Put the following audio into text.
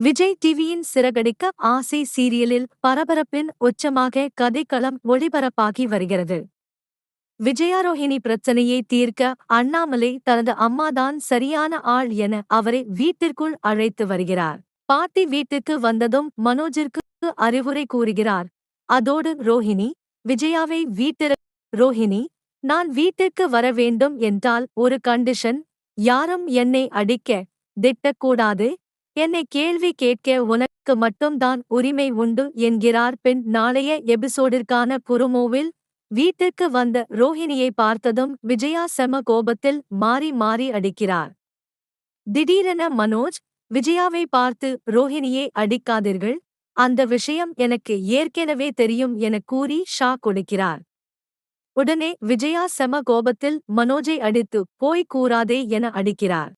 விஜய் டிவியின் சிறகடிக்க ஆசை சீரியலில் பரபரப்பின் உச்சமாக கதைக்களம் ஒளிபரப்பாகி வருகிறது. விஜயாரோஹிணி பிரச்சனையை தீர்க்க அண்ணாமலை தனது அம்மாதான் சரியான ஆள் என அவரை வீட்டிற்குள் அழைத்து வருகிறார். பாட்டி வீட்டுக்கு வந்ததும் மனோஜிற்கு அறிவுரை கூறுகிறார் அதோடு ரோஹிணி விஜயாவை வீட்டிற ரோஹிணி நான் வீட்டிற்கு வர வேண்டும் என்றால் ஒரு கண்டிஷன் யாரும் என்னை அடிக்க திட்டக்கூடாது என்னை கேள்வி கேட்க உனக்கு மட்டும்தான் உரிமை உண்டு என்கிறார் பெண். நாளைய எபிசோடிற்கான புருமோவில் வீட்டிற்கு வந்த ரோஹிணியை பார்த்ததும் விஜயா செம கோபத்தில் மாறி மாறி அடிக்கிறார். திடீரென மனோஜ் விஜயாவை பார்த்து ரோஹிணியை அடிக்காதீர்கள் அந்த விஷயம் எனக்கு ஏற்கனவே தெரியும் என கூறி ஷா கொடுக்கிறார் உடனே விஜயா செம கோபத்தில் மனோஜை அடித்து போய் கூறாதே என அடிக்கிறார்.